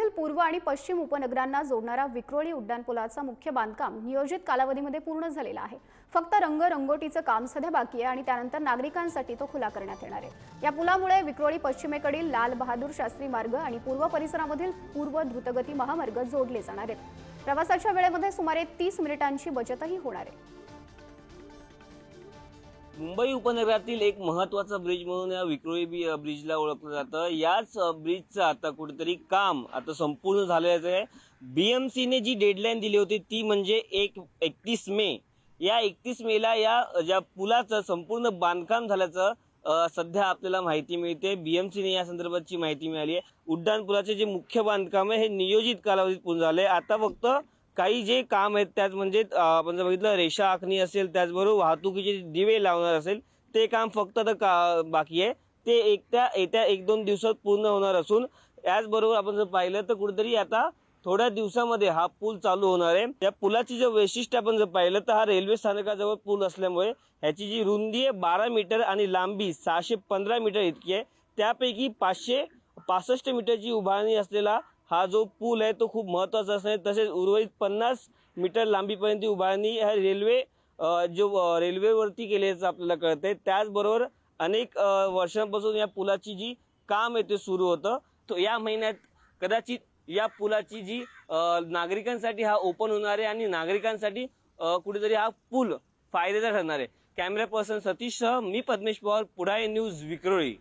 विक्रोळीमधील पूर्व आणि पश्चिम उपनगरांना जोडणारा विक्रोळी उड्डाणपुलाचा मुख्य बांधकाम नियोजित कालावधीमध्ये पूर्ण झालेला आहे. फक्त रंगरंगोटीचं काम सध्या बाकी आहे आणि त्यानंतर नागरिकांसाठी तो खुला करण्यात येणार आहे. या पुलामुळे विक्रोळी पश्चिमेकडील लाल बहादूर शास्त्री मार्ग आणि पूर्व परिसरामधील पूर्व द्रुतगती महामार्ग जोडले जाणार आहेत. प्रवासाच्या वेळेमध्ये सुमारे तीस मिनिटांची बचतही होणार आहे. मुंबई उपनगरातील एक महत्त्वाचा ब्रिज म्हणून या विक्रोळी ब्रिजला ओळखलं जातं. याच ब्रिजचं आता कुठेतरी काम आता संपूर्ण झालेलं आहे. बीएमसीने जी डेडलाईन दिली होती ती म्हणजे एक एकतीस मे. या एकतीस मेला या ज्या पुलाचं संपूर्ण बांधकाम झाल्याचं सध्या आपल्याला माहिती मिळते. बीएमसीने या संदर्भातची माहिती मिळाली आहे. उड्डाण पुलाचे जे मुख्य बांधकाम आहे हे नियोजित कालावधीत पूर्ण झाले आता फक्त काही जे काम आहेत त्यात म्हणजे आपण जर बघितलं रेषा आखणी असेल त्याचबरोबर वाहतुकीचे जे दिवे लावणार असेल ते काम फक्त आता का बाकी आहे. ते एक त्या येत्या एक दोन दिवसात पूर्ण होणार असून याचबरोबर आपण जर पाहिलं तर कुठेतरी आता थोड्या दिवसामध्ये हा पूल चालू होणार आहे. या पुलाची जे वैशिष्ट्य आपण जर पाहिलं तर हा रेल्वे स्थानकाजवळ पूल असल्यामुळे ह्याची जी रुंदी आहे बारा मीटर आणि लांबी सहाशे पंधरा मीटर इतकी आहे. त्यापैकी पाचशे पासष्ट मीटरची उभारणी असलेला हा जो पूल आहे तो खूप महत्त्वाचा असणार आहे तसेच उर्वरित पन्नास मीटर लांबीपर्यंत उभारणी ह्या रेल्वे जो रेल्वेवरती केल्याचं आपल्याला कळतंय. त्याचबरोबर अनेक वर्षांपासून या पुलाची जी काम आहे ते सुरू होतं. तो या महिन्यात कदाचित या पुलाची जी नागरिकांसाठी हा ओपन होणार आहे आणि नागरिकांसाठी कुठेतरी हा पूल फायद्याचा ठरणार आहे. कॅमेरा पर्सन सतीशसह मी पद्मेश पवार पुढाई न्यूज विक्रोळी.